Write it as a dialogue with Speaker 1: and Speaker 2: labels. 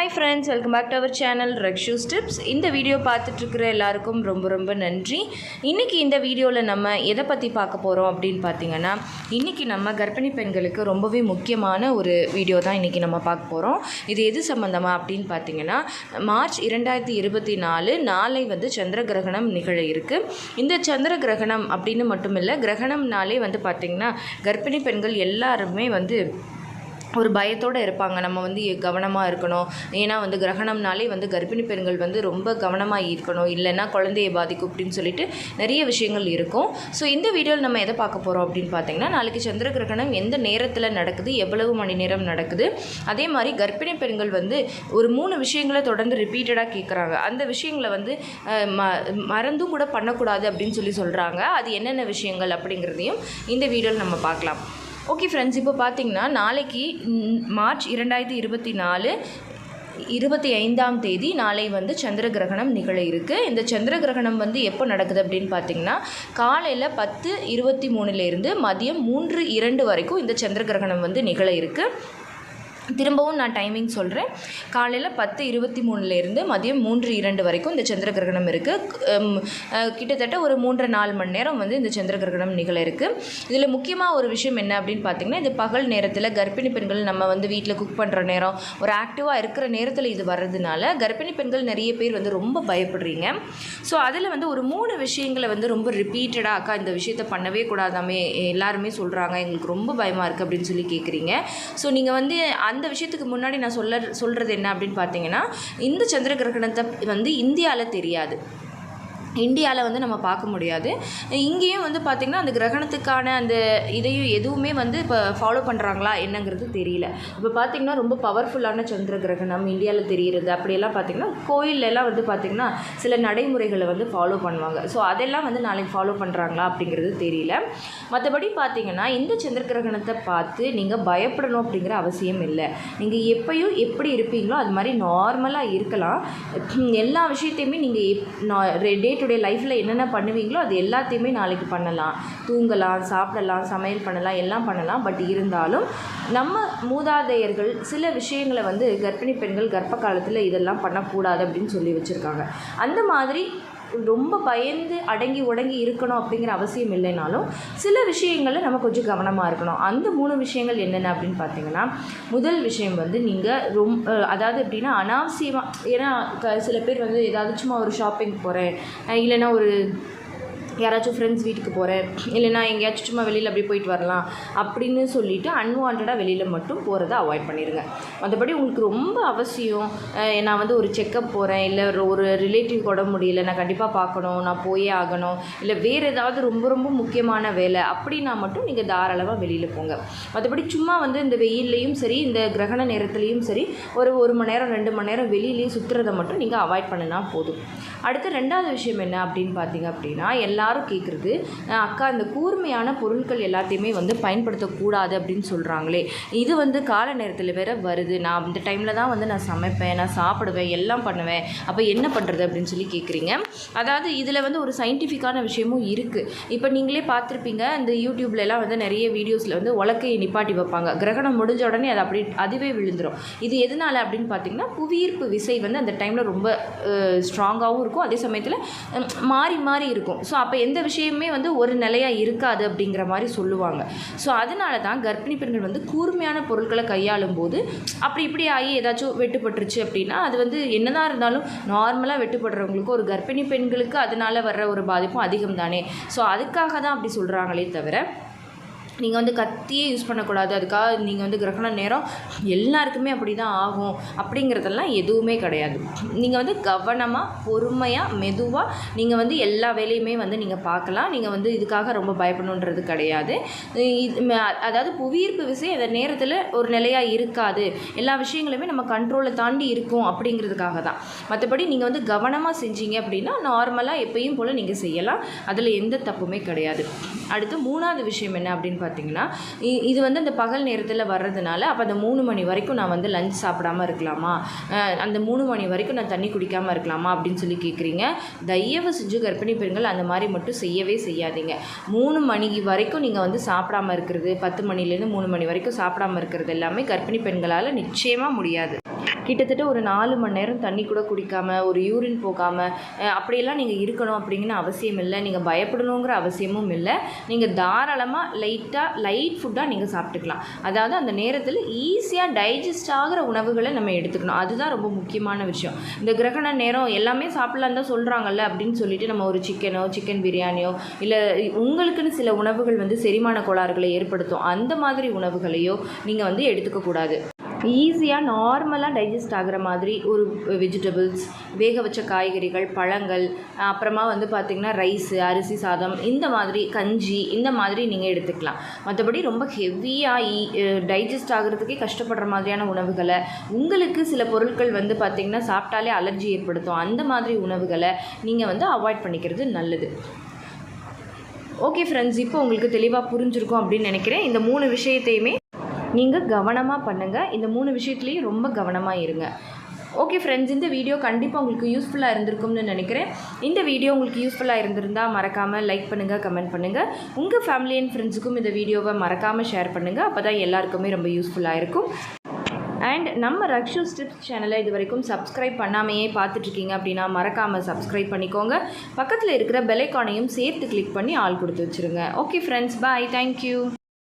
Speaker 1: Hi friends welcome back to our channel ரெக்ஷூஸ் strips இந்த video பார்த்துட்ருக்கிற எல்லாருக்கும் ரொம்ப ரொம்ப நன்றி. இன்றைக்கி இந்த வீடியோவில் நம்ம எதை பற்றி பார்க்க போகிறோம் அப்படின்னு பார்த்தீங்கன்னா இன்றைக்கி நம்ம கர்ப்பிணி பெண்களுக்கு ரொம்பவே முக்கியமான ஒரு வீடியோ தான் இன்றைக்கி நம்ம பார்க்க போகிறோம் இது எது சம்மந்தமாக அப்படின்னு பார்த்தீங்கன்னா மார்ச் இரண்டாயிரத்தி இருபத்தி நாலு நாளை வந்து சந்திர கிரகணம் நிகழ இருக்குது இந்த சந்திர கிரகணம் அப்படின்னு மட்டும் இல்லை கிரகணம்னாலே வந்து பார்த்திங்கன்னா கர்ப்பிணி பெண்கள் எல்லாருமே வந்து ஒரு பயத்தோடு இருப்பாங்க. நம்ம வந்து கவனமாக இருக்கணும். ஏன்னா வந்து கிரகணம்னாலே வந்து கர்ப்பிணி பெண்கள் வந்து ரொம்ப கவனமாக இருக்கணும். இல்லைன்னா குழந்தையை பாதிக்கும் அப்படின்னு சொல்லிட்டு நிறைய விஷயங்கள் இருக்கும். ஸோ இந்த வீடியோவில் நம்ம எதை பார்க்க போகிறோம் அப்படின்னு பார்த்தீங்கன்னா நாளைக்கு சந்திர கிரகணம் எந்த நேரத்தில் நடக்குது எவ்வளவு மணி நேரம் நடக்குது? அதே மாதிரி கர்ப்பிணி பெண்கள் வந்து ஒரு மூணு விஷயங்களை தொடர்ந்து ரிப்பீட்டடாக கேட்குறாங்க அந்த விஷயங்களை வந்து ம மறந்தும் கூட பண்ணக்கூடாது அப்படின்னு சொல்லி சொல்கிறாங்க அது என்னென்ன விஷயங்கள் அப்படிங்கிறதையும் இந்த வீடியோவில் நம்ம பார்க்கலாம். ஓகே ஃப்ரெண்ட்ஸ் இப்போ பார்த்தீங்கன்னா நாளைக்கு மார்ச் இரண்டாயிரத்தி இருபத்தி நாலு இருபத்தி ஐந்தாம் தேதி நாளை வந்து சந்திர கிரகணம் நிகழ இருக்குது இந்த சந்திர கிரகணம் வந்து எப்போ நடக்குது அப்படின்னு பார்த்தீங்கன்னா காலையில் பத்து இருபத்தி மூணுலேருந்து மதியம் மூன்று இரண்டு வரைக்கும் இந்த சந்திர கிரகணம் வந்து நிகழ இருக்குது திரும்பவும் நான் டைமிங் சொல்கிறேன் காலையில் பத்து இருபத்தி மூணுலேருந்து மதியம் மூன்று இரண்டு வரைக்கும் இந்த சந்திர கிரகணம் இருக்குது கிட்டத்தட்ட ஒரு மூன்று நாலு மணி நேரம் வந்து இந்த சந்திர கிரகணம் நிகழ இருக்குது இதில் முக்கியமாக ஒரு விஷயம் என்ன அப்படின்னு பார்த்தீங்கன்னா இது பகல் நேரத்தில் கர்ப்பிணி பெண்கள் நம்ம வந்து வீட்டில் குக் பண்ணுற நேரம் ஒரு ஆக்டிவாக இருக்கிற நேரத்தில் இது வர்றதுனால கர்ப்பிணி பெண்கள் நிறைய பேர் வந்து ரொம்ப பயப்படுறீங்க. ஸோ அதில் வந்து ஒரு மூணு விஷயங்களை வந்து ரொம்ப ரிப்பீட்டடாக அக்கா இந்த விஷயத்த பண்ணவே கூடாதாமே எல்லாருமே சொல்கிறாங்க எங்களுக்கு ரொம்ப பயமாக இருக்குது அப்படின்னு சொல்லி கேட்குறீங்க ஸோ நீங்கள் வந்து அந்த விஷயத்துக்கு முன்னாடி நான் சொல்ல சொல்கிறது என்ன அப்படின்னு பார்த்தீங்கன்னா இந்த சந்திர கிரகணத்தை வந்து இந்தியாவில் தெரியாது. இந்தியாவில் வந்து நம்ம பார்க்க முடியாது. இங்கேயும் வந்து பார்த்திங்கன்னா அந்த கிரகணத்துக்கான அந்த இதையும் எதுவுமே வந்து இப்போ ஃபாலோ பண்ணுறாங்களா என்னங்கிறது தெரியல. இப்போ பார்த்திங்கன்னா ரொம்ப பவர்ஃபுல்லான சந்திர கிரகணம் இந்தியாவில் தெரிகிறது அப்படியெல்லாம் பார்த்திங்கன்னா கோயிலெல்லாம் வந்து பார்த்திங்கன்னா சில நடைமுறைகளை வந்து ஃபாலோ பண்ணுவாங்க. ஸோ அதெல்லாம் வந்து நாளைக்கு ஃபாலோ பண்ணுறாங்களா அப்படிங்கிறது தெரியல. மற்றபடி பார்த்திங்கன்னா இந்த சந்திர கிரகணத்தை பார்த்து நீங்கள் பயப்படணும் அப்படிங்கிற அவசியம் இல்லை. நீங்கள் எப்பயும் எப்படி இருப்பீங்களோ அது மாதிரி நார்மலாக இருக்கலாம். எல்லா விஷயத்தையுமே நீங்கள் எப் டே டு டே லைஃப்பில் என்னென்ன பண்ணுவீங்களோ அது எல்லாத்தையுமே நாளைக்கு பண்ணலாம். தூங்கலாம் சாப்பிடலாம் சமையல் பண்ணலாம் எல்லாம் பண்ணலாம். பட் இருந்தாலும் நம்ம மூதாதையர்கள் சில விஷயங்களை வந்து கர்ப்பிணி பெண்கள் கர்ப்ப காலத்தில் இதெல்லாம் பண்ணக்கூடாது அப்படின்னு சொல்லி வச்சுருக்காங்க. அந்த மாதிரி ரொம்ப பயந்து அடங்கி உடங்கி இருக்கணும் அப்படிங்கிற அவசியம் இல்லைனாலும் சில விஷயங்களில் நம்ம கொஞ்சம் கவனமாக இருக்கணும். அந்த மூணு விஷயங்கள் என்னென்ன அப்படின்னு பார்த்தீங்கன்னா முதல் விஷயம் வந்து நீங்கள் ரொம்ப அதாவது எப்படின்னா அனாவசியமாக ஏன்னா க- சில பேர் வந்து ஏதாவது சும்மா ஒரு ஷாப்பிங் போகிறேன் இல்லைன்னா ஒரு யாராச்சும் ஃப்ரெண்ட்ஸ் வீட்டுக்கு போகிறேன் இல்லைனா எங்கேயாச்சும் சும்மா வெளியில் அப்படி போயிட்டு வரலாம் அப்படின்னு சொல்லிவிட்டு அன்வான்டாக வெளியில் மட்டும் போகிறத அவாய்ட் பண்ணிடுங்க மற்றபடி உங்களுக்கு ரொம்ப அவசியம் நான் வந்து ஒரு செக்கப் போகிறேன் இல்லை ஒரு- ரிலேட்டிவ் கூட முடியல நான் கண்டிப்பாக பார்க்கணும் நான் போயே ஆகணும் இல்லை வேறு ஏதாவது ரொம்ப ரொம்ப முக்கியமான வேலை அப்படின்னா மட்டும் நீங்கள் தாராளமாக வெளியில் போங்க. மற்றபடி சும்மா வந்து இந்த வெயில்லையும் சரி இந்த கிரகண நேரத்துலேயும் சரி ஒரு ஒரு மணி நேரம் ரெண்டு மணி நேரம் வெளியிலேயே சுற்றுறதை மட்டும் நீங்கள் அவாய்ட் பண்ணினா போதும். அடுத்து ரெண்டாவது விஷயம் என்ன அப்படின்னு பார்த்தீங்க அப்படின்னா எல்லாரும் கேட்குறது அக்கா இந்த கூர்மையான பொருட்கள் எல்லாத்தையுமே வந்து பயன்படுத்தக்கூடாது அப்படின்னு சொல்கிறாங்களே இது வந்து கால நேரத்தில் வேற வருது. நான் இந்த டைமில் தான் வந்து நான் சமைப்பேன் நான் சாப்பிடுவேன் எல்லாம் பண்ணுவேன். அப்போ என்ன பண்ணுறது அப்படின்னு சொல்லி கேட்குறீங்க அதாவது இதில் வந்து ஒரு சயின்டிஃபிக்கான விஷயமும் இருக்குது இப்போ நீங்களே பார்த்துருப்பீங்க இந்த யூடியூப்லலாம் வந்து நிறைய வீடியோஸில் வந்து உலக்கையை நிப்பாட்டி வைப்பாங்க. கிரகணம் முடிஞ்ச உடனே அது அப்படி அதுவே விழுந்துரும். இது எதனால அப்படின்னு பார்த்தீங்கன்னா புவியீர்ப்பு விசை வந்து அந்த டைமில் ரொம்ப ஸ்ட்ராங்காகவும் இருக்கும். அதே சமயத்தில் மாறி மாறி இருக்கும். ஸோ அப்போ எந்த விஷயமே வந்து ஒரு நிலையாக இருக்காது அப்படிங்கிற மாதிரி சொல்லுவாங்க. ஸோ அதனால தான் கர்ப்பிணி பெண்கள் வந்து கூர்மையான பொருட்களை கையாளும் போது அப்படி இப்படி ஆகி ஏதாச்சும் வெட்டுப்பட்டுருச்சு அப்படின்னா அது வந்து என்னதான் இருந்தாலும் நார்மலாக வெட்டுப்படுறவங்களுக்கு ஒரு கர்ப்பிணி பெண்களுக்கு அதனால வர்ற ஒரு பாதிப்பும் அதிகம் தானே ஸோ அதுக்காக தான் அப்படி சொல்கிறாங்களே தவிர நீங்கள் வந்து கத்தியே யூஸ் பண்ணக்கூடாது. அதுக்காக நீங்கள் வந்து கிரகண நேரம் எல்லாருக்குமே அப்படி தான் ஆகும். அப்படிங்கிறதெல்லாம் எதுவுமே கிடையாது. நீங்கள் வந்து கவனமாக பொறுமையாக மெதுவாக நீங்கள் வந்து எல்லா வேலையுமே வந்து நீங்கள் பார்க்கலாம். நீங்கள் வந்து இதுக்காக ரொம்ப பயப்படணுன்றது கிடையாது. இது அதாவது புவியீர்ப்பு விசை அந்த நேரத்தில் ஒரு நிலையாக இருக்காது. எல்லா விஷயங்களுமே நம்ம கண்ட்ரோலை தாண்டி இருக்கும் அப்படிங்கிறதுக்காக தான். மற்றபடி நீங்கள் வந்து கவனமாக செஞ்சீங்க அப்படின்னா நார்மலாக எப்பயும் போல் நீங்கள் செய்யலாம். அதில் எந்த தப்புமே கிடையாது. அடுத்து மூணாவது விஷயம் என்ன அப்படின்னு பார்த்தீங்கன்னா இ- இது வந்து அந்த பகல் நேரத்தில் வர்றதுனால அப்போ அந்த மூணு மணி வரைக்கும் நான் வந்து லஞ்ச் சாப்பிடாம இருக்கலாமா? அந்த மூணு மணி வரைக்கும் நான் தண்ணி குடிக்காமல் இருக்கலாமா? அப்படின்னு சொல்லி கேட்குறீங்க தயவு செஞ்சு கர்ப்பிணி பெண்கள் அந்த மாதிரி மட்டும் செய்யவே செய்யாதீங்க. மூணு மணி வரைக்கும் நீங்கள் வந்து சாப்பிடாம இருக்கிறது பத்து மணிலேருந்து மூணு மணி வரைக்கும் சாப்பிடாம இருக்கிறது எல்லாமே கர்ப்பிணி பெண்களால் நிச்சயமாக முடியாது. கிட்டத்தட்ட ஒரு நாலு மணி நேரம் தண்ணி கூட குடிக்காமல் ஒரு யூரின் போகாமல் அப்படியெல்லாம் நீங்கள் இருக்கணும் அப்படிங்கிற அவசியம் இல்லை. நீங்கள் பயப்படணுங்கிற அவசியமும் இல்லை. நீங்கள் தாராளமாக லைட்டாக லைட் ஃபுட்டாக நீங்கள் சாப்பிட்டுக்கலாம். அதாவது அந்த நேரத்தில் ஈஸியாக டைஜஸ்ட் ஆகிற உணவுகளை நம்ம எடுத்துக்கணும். அதுதான் ரொம்ப முக்கியமான விஷயம். இந்த கிரகண நேரம் எல்லாமே சாப்பிட்லான்னு தான் சொல்கிறாங்கல்ல அப்படின்னு சொல்லிட்டு நம்ம ஒரு சிக்கனோ சிக்கன் பிரியாணியோ இல்லை உங்களுக்குன்னு சில உணவுகள் வந்து செரிமான கோளாறுகளை ஏற்படுத்தும். அந்த மாதிரி உணவுகளையோ நீங்கள் வந்து எடுத்துக்கக்கூடாது. ஈஸியாக நார்மலாக டைஜஸ்ட் ஆகிற மாதிரி ஒரு வெஜிடபிள்ஸ் வேக வச்ச காய்கறிகள் பழங்கள் அப்புறமா வந்து பார்த்திங்கன்னா ரைஸு அரிசி சாதம் இந்த மாதிரி கஞ்சி இந்த மாதிரி நீங்கள் எடுத்துக்கலாம். மற்றபடி ரொம்ப ஹெவியாக டைஜஸ்ட் ஆகிறதுக்கே கஷ்டப்படுற மாதிரியான உணவுகளை உங்களுக்கு சில பொருட்கள் வந்து பார்த்திங்கன்னா சாப்பிட்டாலே அலர்ஜி ஏற்படுத்தும். அந்த மாதிரி உணவுகளை நீங்கள் வந்து அவாய்ட் பண்ணிக்கிறது நல்லது. ஓகே ஃப்ரெண்ட்ஸ் இப்போ உங்களுக்கு தெளிவாக புரிஞ்சிருக்கும் அப்படின்னு நினைக்கிறேன். இந்த மூணு விஷயத்தையுமே நீங்கள் கவனமாக பண்ணுங்கள் இந்த மூணு விஷயத்துலேயும் ரொம்ப கவனமாக இருங்க. ஓகே ஃப்ரெண்ட்ஸ் இந்த வீடியோ கண்டிப்பாக உங்களுக்கு யூஸ்ஃபுல்லாக இருந்திருக்கும்னு நினைக்கிறேன். இந்த வீடியோ உங்களுக்கு யூஸ்ஃபுல்லாக இருந்திருந்தால் மறக்காமல் லைக் பண்ணுங்கள் கமெண்ட் பண்ணுங்கள் உங்கள் ஃபேமிலி அண்ட் ஃப்ரெண்ட்ஸுக்கும் இந்த வீடியோவை மறக்காமல் ஷேர் பண்ணுங்கள் அப்போ தான் எல்லாருக்குமே ரொம்ப யூஸ்ஃபுல்லாக இருக்கும். அண்ட் நம்ம ரக்ஷு ஸ்டிப்ஸ் சேனலை இது வரைக்கும் சப்ஸ்கிரைப் பண்ணாமையே பார்த்துட்ருக்கீங்க அப்படின்னா மறக்காமல் சப்ஸ்கிரைப் பண்ணிக்கோங்க. பக்கத்தில் இருக்கிற பெலைக்கானையும் சேர்த்து கிளிக் பண்ணி ஆள் கொடுத்து வச்சுருங்க. Okay friends bye thank you